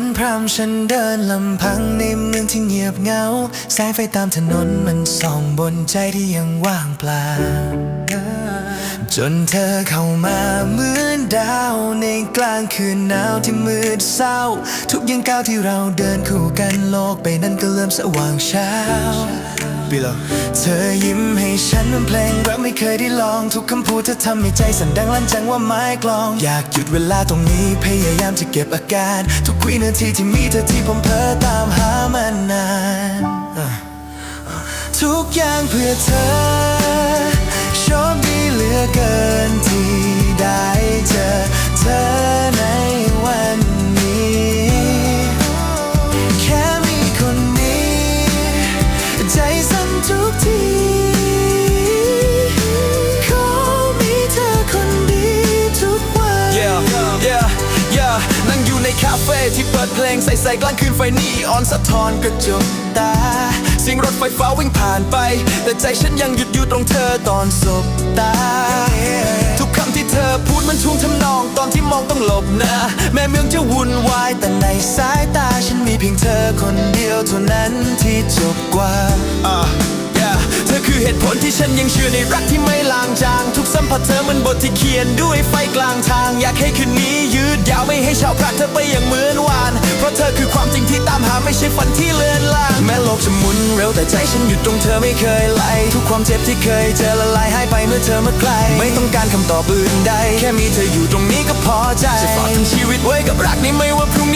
นพรำฉันเดินลำพังในเมืองที่เงียบเหงา สายไฟตามถนนมันส่องบนใจที่ยังว่างเปล่า จนเธอเข้ามาเหมือนดาวในกลางคืนหนาวที่มืดเศร้า ทุกยังก้าวที่เราเดินคู่กันโลกไปนั้นก็เริ่มสว่างเช้า Below เธอยิ้มให้ฉันเหมันเพลงรักไม่เคยได้ลอง ทุกคำพูดเธอทำให้ใจสั่นดังลั่นจังว่าไม้กลอง อยากหยุดเวลาตรงนี้พยายามจะเก็บอาการ ทุกวินาทีที่มีเธอที่ผมเพ้อตามหามานาน ทุกอย่างเพื่อเธอ คาเฟ่ที่เปิดเพลงใส่ๆกลางคืนไฟนีออนสะท้อนกระจกตา เสียงรถไฟฟ้าวิ่งผ่านไป แต่ใจฉันยังหยุดอยู่ตรงเธอตอนสบตา ทุกคำที่เธอพูดมันทุ่งทำนองตอนที่มองต้องหลบหน้าแม้เมืองจะวุ่นวาย แต่ในสายตาฉันมีเพียงเธอคนเดียวเท่านั้นที่จบกว่า ที่ฉันยังเชื่อในรักที่ไม่ลางจาง ทุกสัมผัสเธอมันบทที่เขียนด้วยไฟกลางทาง อยากให้คืนนี้ยืดยาวไม่ให้ช้าพรากเธอไปอย่างเหมือนวาน เพราะเธอคือความจริงที่ตามหาไม่ใช่ฝันที่เลือนลาง แม้โลกจะหมุนเร็วแต่ใจฉันหยุดตรงเธอไม่เคยไหลทุกความเจ็บที่เคยเจอละลายหายไปเมื่อเธอมาใกล้ไม่ต้องการคำตอบอื่นใด แค่มีเธออยู่ตรงนี้ก็พอใจจะฝากทั้งชีวิตไว้กับรักนี้ไม่ว่าพรุ่งนี้จะเป็นไง